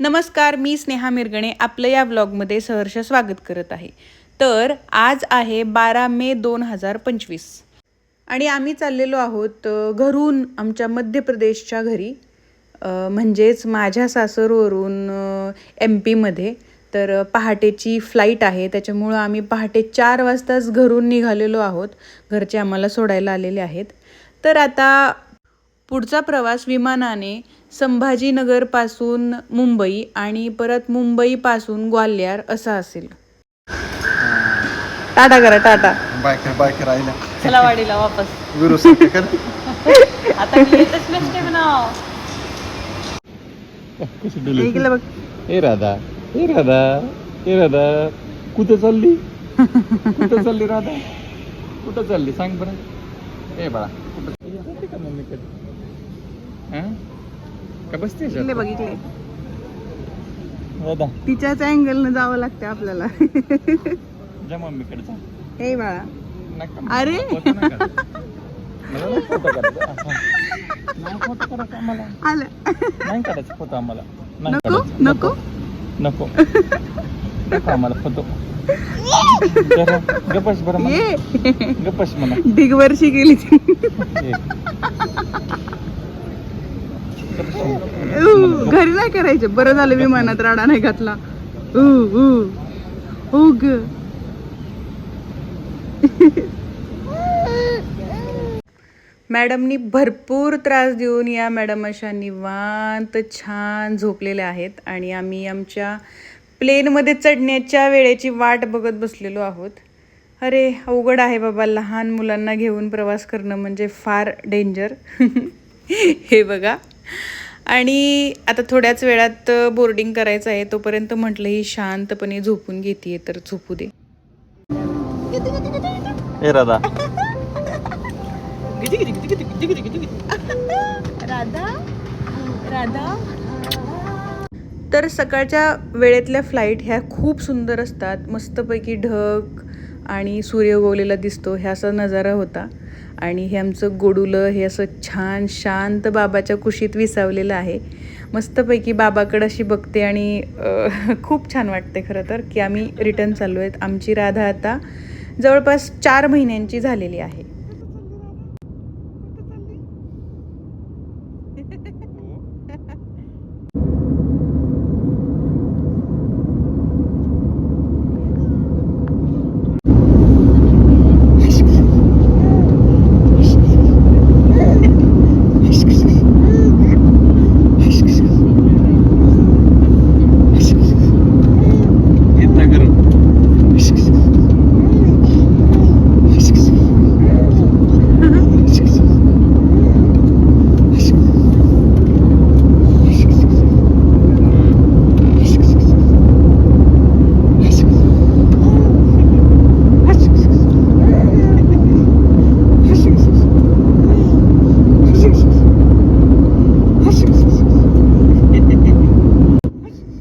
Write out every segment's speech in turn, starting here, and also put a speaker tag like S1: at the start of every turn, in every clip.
S1: नमस्कार मी स्नेहा मिरगणे आपलं या व्लॉगमध्ये सहर्ष स्वागत करत आहे. तर आज आहे बारा मे दोन हजार पंचवीस. आणि आम्ही चाललेलो आहोत घरून आमच्या मध्य प्रदेशच्या घरी. म्हणजेच माझ्या सासरवरून एम पीमध्ये तर पहाटेची फ्लाईट आहे त्याच्यामुळं आम्ही पहाटे चार वाजताच घरून निघालेलो आहोत. घरचे आम्हाला सोडायला आलेले आहेत. तर आता पुढचा प्रवास विमानाने संभाजीनगरपासून मुंबई आणि परत मुंबईपासून ग्वाल्हेर असा असेल. टाटा करा टाटा.
S2: बायकर बायकर आईला
S1: चला वाडीला वापस.
S2: विरू कर.
S1: आता मी येतच नसते बघ.
S2: ए राधा ए राधा ए राधा. कुठं चालली? कुठं चालली राधा? कुठं चालली? सांग बरं. ए बाळा कुठं जाते का मम्मीकडे? हं? का बसते
S1: इकडे बघ इकडे.
S2: राधा
S1: तिच्याच अँगलनं जावं लागतं आपल्याला.
S2: जा मम्मीकडे जा.
S1: हे बाळा.
S2: नका
S1: अरे.
S2: फोटो नका काढू. मला नाही फोटो काढायचा. हा. नाही फोटो करायचा आम्हाला.
S1: आलं.
S2: नाही काढायचा फोटो आम्हाला. नाही
S1: नको. नको?
S2: नको. नको. आम्हाला फोटो. जरा गपस बरं म्हणा.
S1: ये.
S2: गपस म्हणा.
S1: ढिगवर्षी गेली ती.
S2: ये.
S1: घरी नाही करायचं. बरं झालं विमानात राडा नाही घातला. ऊ, ऊ. ग मॅडमनी भरपूर त्रास देऊन या मॅडम अशा निवांत छान झोपलेल्या आहेत आणि आम्ही आमच्या प्लेनमध्ये चढण्याच्या वेळेची वाट बघत बसलेलो आहोत. अरे अवघड आहे बाबा लहान मुलांना घेऊन प्रवास करणं म्हणजे फार डेंजर हे बघा. आणि आता थोड्याच वेळात बोर्डिंग करायचं आहे. तोपर्यंत म्हटलं ही शांतपणे झोपून घेते तर झोपू दे.
S2: ए राधा.
S1: राधा? राधा? तर सकाळच्या वेळेतल्या फ्लाईट ह्या खूप सुंदर असतात. मस्तपैकी ढग आणि सूर्य उगवलेला दिसतो. ह्या असा नजारा होता. आणि हे आमचं गोडुलं हे असं छान शांत बाबाच्या कुशीत विसावलेलं आहे. मस्तपैकी बाबाकडं अशी बघते आणि खूप छान वाटते खरं तर की आम्ही रिटर्न चाललो आहेत आमची राधा आता जवळपास चार महिन्यांची झालेली आहे
S2: इतना करो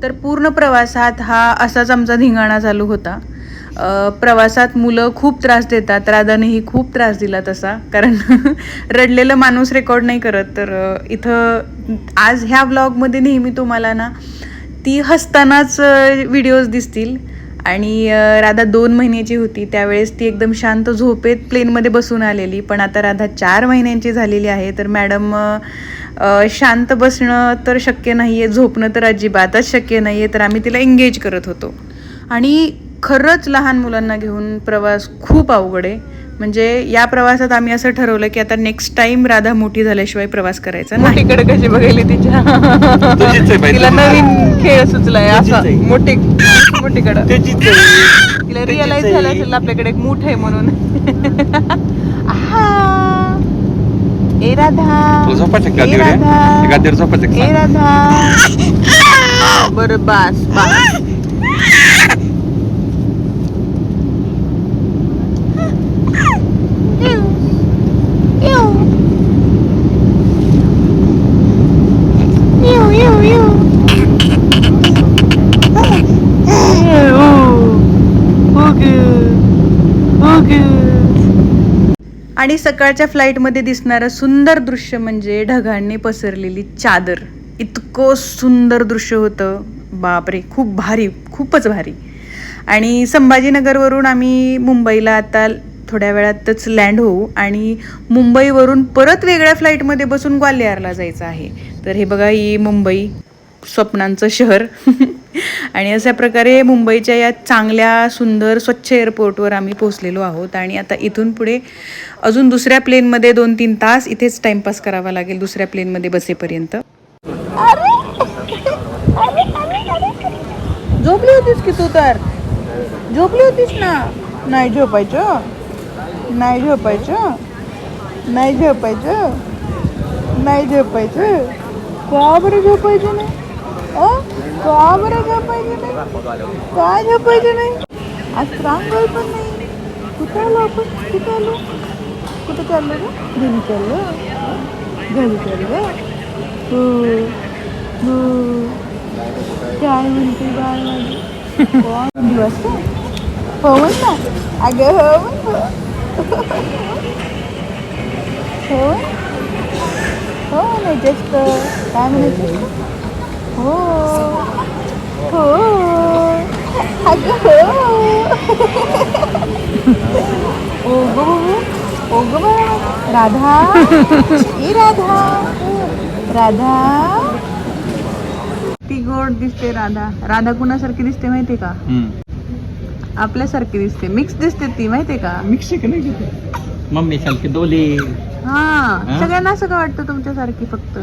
S1: तर पूर्ण प्रवासात हा असाच आमचा धिंगाणा चालू होता. प्रवासात मुलं खूप त्रास देतात राधानेही खूप त्रास दिला तसा. कारण रडलेलं माणूस रेकॉर्ड नाही करत. तर इथं आज ह्या व्लॉगमध्ये नेहमी तुम्हाला ना ती हसतानाच व्हिडिओज दिसतील. आणि राधा दोन महिन्याची होती. त्यावेळेस ती एकदम शांत झोपेत प्लेनमध्ये बसून आलेली. पण आता राधा चार महिन्यांची झालेली आहे. तर मॅडम शांत बसणं तर शक्य नाही आहे झोपणं तर अजिबातच शक्य नाही आहे तर आम्ही तिला एंगेज करत होतो. आणि खरंच लहान मुलांना घेऊन प्रवास खूप अवघड आहे म्हणजे या प्रवासात आम्ही असं ठरवलं की आता नेक्स्ट टाइम राधा मोठी झाल्याशिवाय प्रवास करायचा नाही इकडे कशी बघायली तिच्या तिला. नवीन खेळ सुचलाय असा. मोठी मोठीकडं. तिला रिअलाइज. झालं असेल आपल्याकडे एक मूठ आहे म्हणून आहा. ए राधा
S2: झोपायचं हे?
S1: राधा बर बास बास आणि सकाळच्या फ्लाईटमध्ये दिसणारं सुंदर दृश्य म्हणजे ढगांनी पसरलेली चादर. इतकं सुंदर दृश्य होतं. बापरे खूप भारी खूपच भारी. आणि संभाजीनगरवरून आम्ही मुंबईला आता थोड्या वेळातच लँड होऊ. आणि मुंबईवरून परत वेगळ्या फ्लाईटमध्ये बसून ग्वालियरला जायचं आहे. तर हे बघा ही मुंबई स्वप्नांचं शहर. आणि अशा प्रकारे मुंबईच्या या चांगल्या सुंदर स्वच्छ एअरपोर्टवर आम्ही पोहोचलेलो आहोत. आणि आता इथून पुढे अजून दुसऱ्या प्लेनमध्ये दोन तीन तास इथेच टाइमपास करावा लागेल दुसऱ्या प्लेनमध्ये बसेपर्यंत. झोपली होतीस की तू तर? झोपली होतीस ना? नाही झोपायचं. नाही झोपायचं. नाही झोपायचं. नाही झोपायचं. का बरं झोपायचं नाही? का बरं झोपायचं नाही? का पाहिजे नाही? आज रांगोळ पण नाही. कुठं आलो आपण? कुठं आलो? कुठं चाललो ग? घरी चाललो. घरी चाललो हो. हो. काय म्हणते बाळ माझी? दिवस हो म्हण ना? अगं हो म्हण हो हो नाही तर काय म्हणायचं? हो हो अगं हो. ओ गो ओ गो बाळा. राधा. ए राधा. राधा. ती गोड दिसते राधा. राधा. कुणासारखी दिसते माहितीये का आपल्यासारखी दिसते मिक्स दिसते ती माहितीये का?
S2: मिक्स आहे का नाही तिथे? मम्मी सारखी डोले.
S1: हा
S2: हा?
S1: सगळ्यांना असं का वाटतं तुमच्यासारखी फक्त?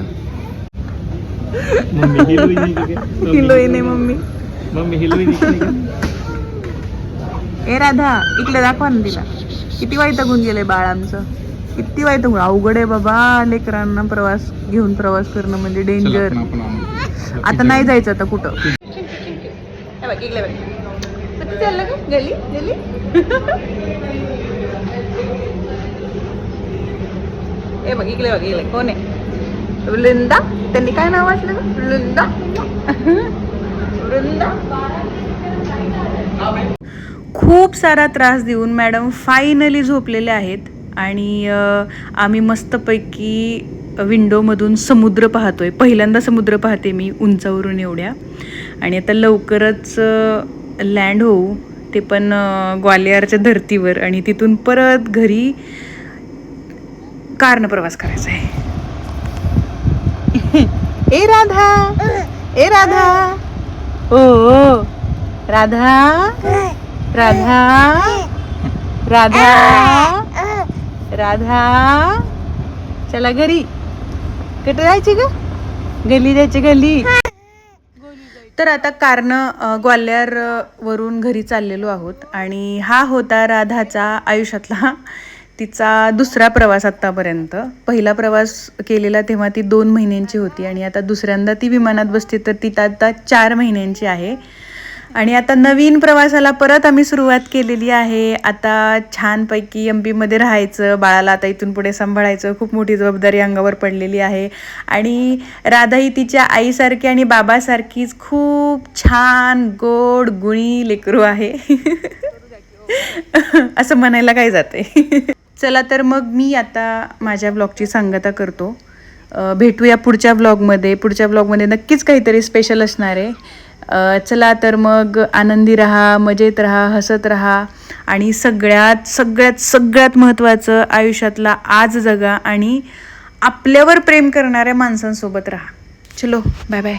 S2: मम्मी आहे
S1: मम्मी.
S2: मम्मी आहे?
S1: ए राधा इकडे दाखवा ना तिला. किती वैतागून गेले बाळ आमचं किती वैतागून अवघड आहे बाबा लेकरांना प्रवास घेऊन प्रवास करणं म्हणजे डेंजर. आता नाही जायचं आता कुठं. चाललं का? गेली? गेली? ए बघ इकडे बघ इकडे. कोण आहे? वृंदा? त्यांनी काय नाव वाचलं? वृंदा? वृंदा? खूप सारा त्रास देऊन मॅडम फायनली झोपलेले आहेत आणि आम्ही मस्तपैकी विंडोमधून समुद्र पाहतोय. पहिल्यांदा समुद्र पाहते मी उंचावरून एवढ्या. आणि आता लवकरच लँड होऊ. ते पण ग्वालियरच्या धर्तीवर आणि तिथून परत घरी कारनं प्रवास करायचा आहे. ए राधा ए राधा. ओ राधा राधा राधा राधा. चला घरी. कुठं जायची ग? गली जायची गली तर आता कारनं ग्वाल्हेर वरून घरी चाललेलो आहोत आणि हा होता राधाचा आयुष्यातला तिचा दुसरा प्रवास आत्तापर्यंत. पहिला प्रवास केलेला तेव्हा ती दोन महिन्यांची होती आणि आता दुसऱ्यांदा ती विमानात बसते तर ती आता चार महिन्यांची आहे. आणि आता नवीन प्रवासाला परत आम्ही सुरुवात केलेली आहे. आता छानपैकी एम पीमध्ये राहायचं बाळाला आता इथून पुढे सांभाळायचं खूप मोठी जबाबदारी अंगावर पडलेली आहे. आणि राधा ही तिच्या आईसारखी आणि बाबासारखीच खूप छान गोड गुणी लेकरू आहे. असं म्हणायला काय जाते चला तर मग मी आता माझ्या ब्लॉगची सांगता करतो. भेटूया पुढच्या ब्लॉगमध्ये पुढच्या ब्लॉगमध्ये नक्कीच काहीतरी स्पेशल असणार आहे. चला तर मग आनंदी राहा मजेत राहा हसत राहा आणि सगळ्यात सगळ्यात सगळ्यात महत्त्वाचं आयुष्यातला आज जगा आणि आपल्यावर प्रेम करणाऱ्या माणसांसोबत राहा. चलो बाय बाय